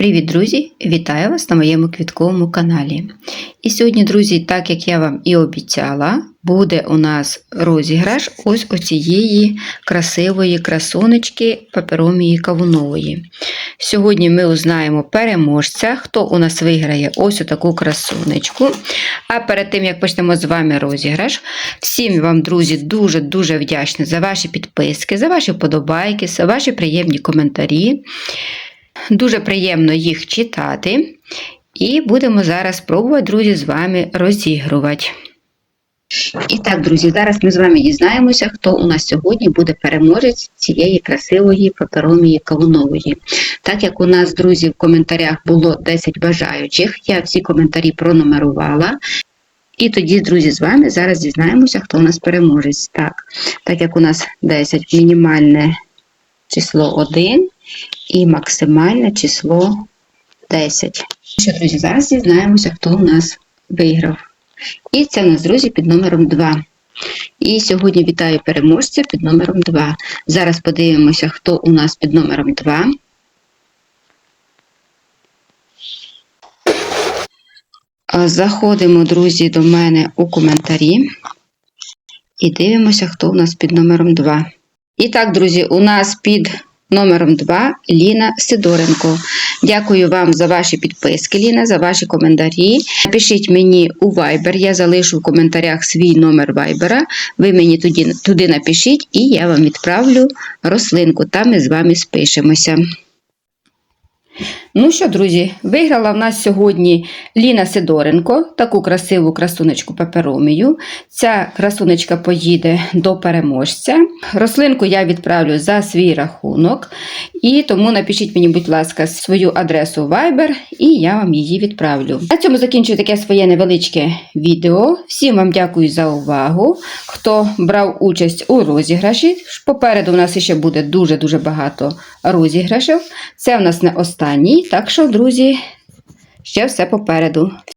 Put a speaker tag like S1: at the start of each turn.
S1: Привіт, друзі! Вітаю вас на моєму квітковому каналі. І сьогодні, друзі, так як я вам і обіцяла, буде у нас розіграш ось оцієї красивої красунечки паперомії кавунової. Сьогодні ми узнаємо переможця, хто у нас виграє ось таку красунечку. А перед тим, як почнемо з вами розіграш, всім вам, друзі, дуже-дуже вдячна за ваші підписки, за ваші вподобайки, за ваші приємні коментарі. Дуже приємно їх читати. І будемо зараз пробувати, друзі, з вами розігрувати. І так, друзі, зараз ми з вами дізнаємося, хто у нас сьогодні буде переможець цієї красивої паперомії кавунової. Так як у нас, друзі, в коментарях було 10 бажаючих, я всі коментарі пронумерувала. І тоді, друзі, з вами зараз дізнаємося, хто у нас переможець. Так, так як у нас 10 мінімальне число 1 і максимальне число 10. Що, друзі, зараз дізнаємося, хто у нас виграв. І це у нас, друзі, під номером 2. І сьогодні вітаю переможця під номером 2. Зараз подивимося, хто у нас під номером 2. Заходимо, друзі, до мене у коментарі і дивимося, хто у нас під номером 2. І так, друзі, у нас під номером 2 Ліна Сидоренко. Дякую вам за ваші підписки, Ліна, за ваші коментарі. Напишіть мені у Viber, я залишу в коментарях свій номер Viber. Ви мені туди, туди напишіть, і я вам відправлю рослинку. Там ми з вами спишемося. Ну що, друзі, виграла в нас сьогодні Ліна Сидоренко, таку красиву красунечку паперомію. Ця красунечка поїде до переможця. Рослинку я відправлю за свій рахунок. І тому напишіть мені, будь ласка, свою адресу Viber, і я вам її відправлю. На цьому закінчую таке своє невеличке відео. Всім вам дякую за увагу. Хто брав участь у розіграші. Попереду у нас ще буде дуже-дуже багато розіграшів. Це у нас не останній. Так що, друзі, ще все попереду.